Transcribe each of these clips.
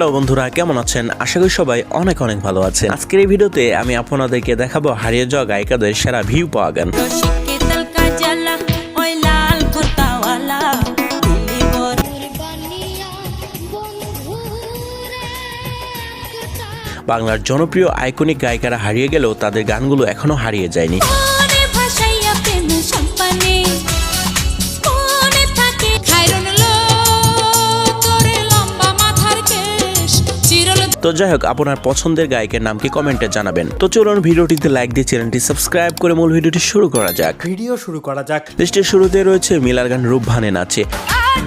Hello বন্ধুরা, কেমন আছেন? আশা করি সবাই অনেক অনেক ভালো আছেন। আজকের এই ভিডিওতে আমি আপনাদেরকে দেখাবো হারিয়ে যাওয়া গায়িকাদের সেরা ভিউ পাওয়া গান। বাংলার জনপ্রিয় আইকনিক গায়িকারা হারিয়ে গেলেও তাদের গানগুলো এখনও হারিয়ে যায়নি। তো যাই হোক আপনার পছন্দের গায়কের নাম কি কমেন্টে জানাবেন। তো চলুন ভিডিওটিতে লাইক দিয়ে চ্যানেলটি সাবস্ক্রাইব করে মূল ভিডিওটি শুরু করা যাক। ভিডিও শুরু করা যাক। লিস্টের শুরুতে রয়েছে মিলার গান রূপ ভানে নাচে। মন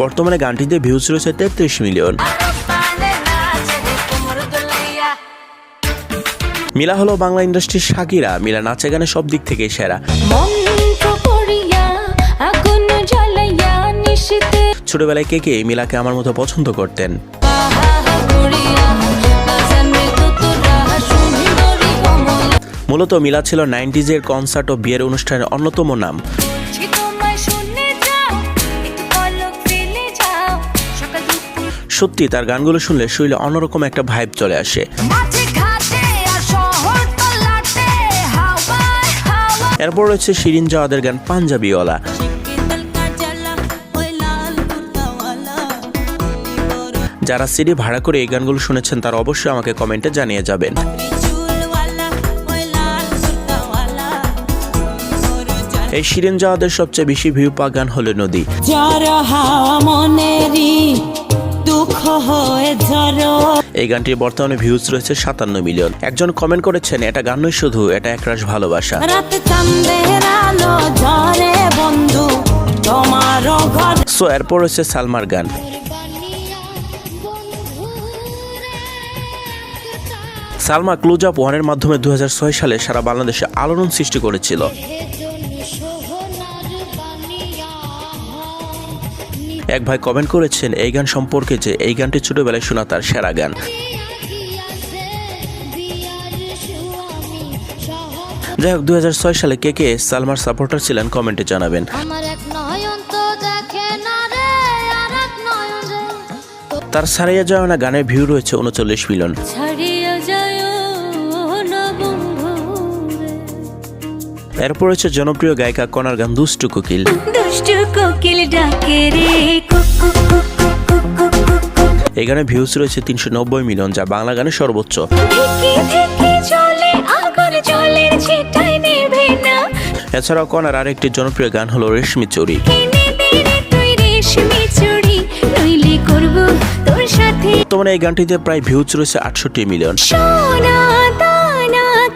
বর্তমানে গানটিতে ভিউজ রয়েছে তেত্রিশ মিলিয়ন। মিলা হলো বাংলা ইন্ডাস্ট্রির সাকিরা। মিলা নাচে গানে সব দিক থেকে সেরা। ছোটবেলায় কে কে মিলাকে আমার মতো পছন্দ করতেন? মূলত মিলা ছিল নাইনটিজের কনসার্ট ও বিয়ের অনুষ্ঠানের অন্যতম নাম। সত্যি, তার গানগুলো শুনলে শরীরে অন্যরকম একটা ভাইব চলে আসে। এরপর রয়েছে শিরিন জাওয়াদের গান পাঞ্জাবিওয়ালা। যারা সিডি ভাড়া করে এই গানগুলো শুনেছেন তারা অবশ্যই আমাকে কমেন্টে জানিয়ে যাবেন। এই শিরিন জাওয়াদের সবচেয়ে বেশি ভিউ পাওয়া গান হলো নদী। এই গানটির বর্তমানে ভিউজ রয়েছে সাতান্ন মিলিয়ন একজন কমেন্ট করেছেন এটা গান নয় শুধু এটা একরাশ ভালোবাসা। সো এরপর রয়েছে সালমার গান। সালমা ক্লোজ আপ ওয়ানের মাধ্যমে দু হাজার ছয় সালে সারা বাংলাদেশে আলোড়ন সৃষ্টি করেছিল। এক ভাই কমেন্ট করেছেন এই গান সম্পর্কে যে এই গানটি ছোটবেলায় শোনা তার সেরা গান। যাই হোক দু হাজার ছয় সালে কে কে সালমার সাপোর্টার ছিলেন কমেন্টে জানাবেন। তার সারাইয়া যাওয়া গানের ভিউ রয়েছে উনচল্লিশ মিলিয়ন। এরপর রয়েছে জনপ্রিয় গায়িকা কনার গান দুষ্টু কোকিল। দুষ্টু কোকিল ডাকে রে কুকু এই গানে ভিউজ রয়েছে তিনশো নব্বই মিলিয়ন যা বাংলা গানের সর্বোচ্চ। এছাড়াও কনার আরেকটি জনপ্রিয় গান হলো রেশমি চুরি। বর্তমানে এই গানটিতে প্রায় ভিউজ রয়েছে আটষট্টি মিলিয়ন।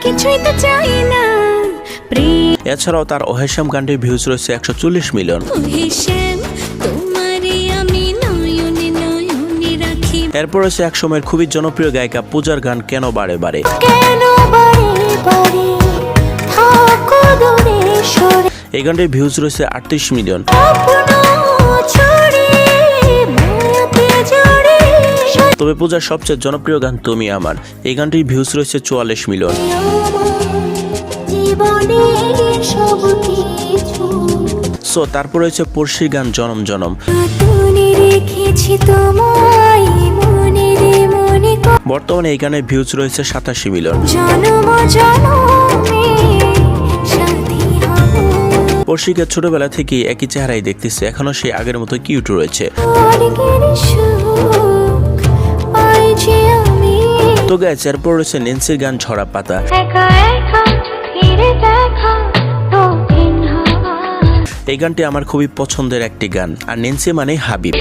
কিছুই তো চাই না। এছাড়াও তার অহেশাম গানটির ভিউজ রয়েছে একশো চল্লিশ মিলিয়ন। এরপর রয়েছে এক সময়ের খুবই জনপ্রিয় গায়িকা পূজার গান কেন বারে বারে। এই গানটির ভিউজ রয়েছে আটত্রিশ মিলিয়ন। তবে পূজার সবচেয়ে জনপ্রিয় গান তুমি আমার। এই গানটির ভিউজ রয়েছে চুয়াল্লিশ মিলিয়ন। জীবনে সব কিছু সো তারপর রয়েছে পড়শির গান জনম জনম। রেখেছি তোমায় মনে রে মনে বর্তমানে এই গানের ভিউজ রয়েছে সাতাশি মিলিয়ন জনম জনমে পড়শিকে ছোটবেলা থেকে একই চেহারাই দেখতেছে এখনও সে আগের মতো কিউট রয়েছে। তো গ্যাস এরপর রয়েছে নেন্সির গান ঝরা পাতা। এই গানটি আমার খুবই পছন্দের একটি গান আর নেন্সি মানে হাবিব।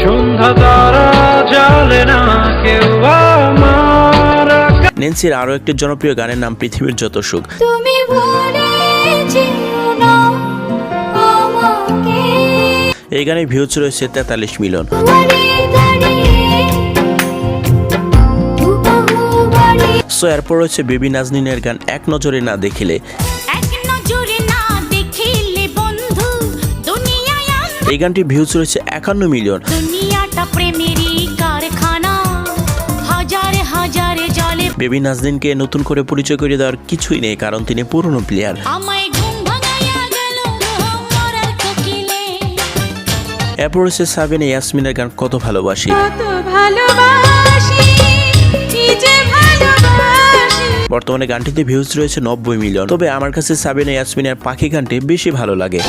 নেন্সির আরও একটি জনপ্রিয় গানের নাম পৃথিবীর যত সুখ। তুমি এই গানে ভিউজ রয়েছে তেতাল্লিশ মিলিয়ন। বাড়ি। সো এরপর রয়েছে বেবি নাজনিনের গান এক নজরে না দেখিলে। এই গানটির ভিউজ রয়েছে একান্ন মিলিয়ন বেবি নাজনিনকে নতুন করে পরিচয় করে দেওয়ার কিছুই নেই কারণ তিনি পুরনো প্লেয়ার এরপর রয়েছে সাবিনা ইয়াসমিনের গান কত ভালোবাসি। বর্তমানে গানটিতে ভিউজ রয়েছে নব্বই মিলিয়ন তবে আমার কাছে সাবিনা ইয়াসমিনের পাখি গানটি বেশি ভালো লাগে।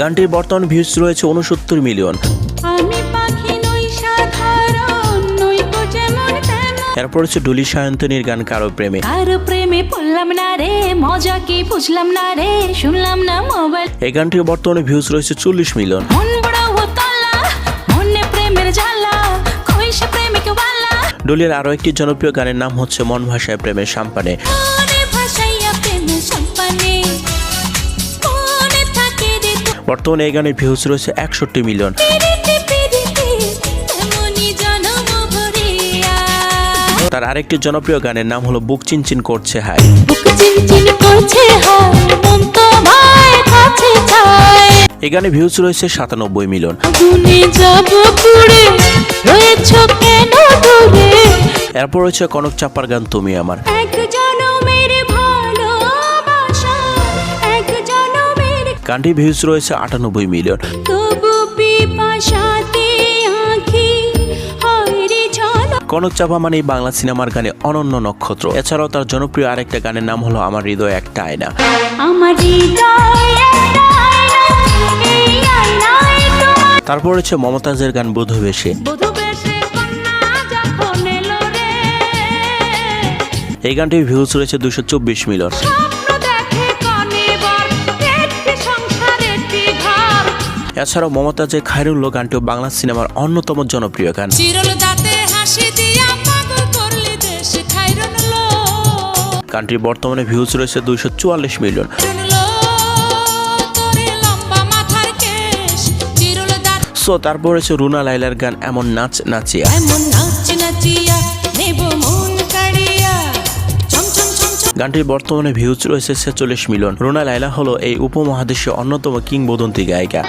গানটির বর্তমান ভিউজ রয়েছে উনসত্তর মিলিয়ন। এরপর হচ্ছে ডুলি সায়ন্তনীর গান কারও প্রেমে। কারও প্রেমে পড়লাম না রে? মজা কি বুঝলাম না রে? শুনলাম না মোবাইল। এই গানটির বর্তমানে ভিউজ রয়েছে চল্লিশ মিলিয়ন। ডুলির আরও একটি জনপ্রিয় গানের নাম হচ্ছে মন ভাষায় প্রেমের সাম্পানে। বর্তমানে এই গানের ভিউজ রয়েছে একষট্টি মিলিয়ন তার আরেকটি জনপ্রিয় গানের নাম হলো বুক চিনচিন করছে হাই এই গানে ভিউজ রয়েছে সাতানব্বই মিলিয়ন এরপর রয়েছে কনক চাপার গান তুমি আমার। গানটি ভিউজ রয়েছে আটানব্বই মিলিয়ন কনক চাপা মানে বাংলা সিনেমার গানে অনন্য নক্ষত্র। এছাড়াও তার জনপ্রিয় আরেকটা গানের নাম হলো আমার হৃদয় একটা আয়না। আমার তারপর রয়েছে মমতাজের গান বোধ বেশে বধূ বেশে কন্যা যখন এলো রে। এই গানটির ভিউজ রয়েছে দুশো চব্বিশ মিলিয়ন এছাড়াও মমতাজের খায়রুল্লো গানটিও বাংলা সিনেমার অন্যতম জনপ্রিয় গান। গানটির বর্তমানে ভিউজ রয়েছে দুইশো চুয়াল্লিশ মিলিয়ন। সো তারপর রয়েছে রুনা লাইলার গান এমন নাচ নাচিয়া। গানটির বর্তমানে ভিউজ রয়েছে ছেচল্লিশ মিলিয়ন। রুনা লাইলা হলো এই উপমহাদেশীয় অন্যতম কিংবদন্তি গায়িকা।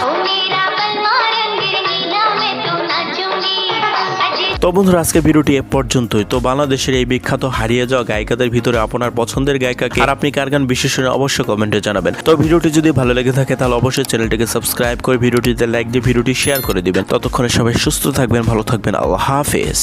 তো বন্ধুরা আজকে ভিডিওটি এ পর্যন্তই। তো বাংলাদেশের এই বিখ্যাত হারিয়ে যাওয়া গায়িকাদের ভিতরে আপনার পছন্দের গায়িকাকে আর আপনি কার গান বিশেষ অবশ্যই কমেন্টে জানাবেন। তো ভিডিওটি যদি ভালো লেগে থাকে, তাহলে অবশ্যই চ্যানেলটিকে সাবস্ক্রাইব করে ভিডিওটিতে লাইক দিয়ে ভিডিওটি শেয়ার করে দিবেন। ততক্ষণে সবাই সুস্থ থাকবেন, ভালো থাকবেন। আল্লাহ হাফেজ।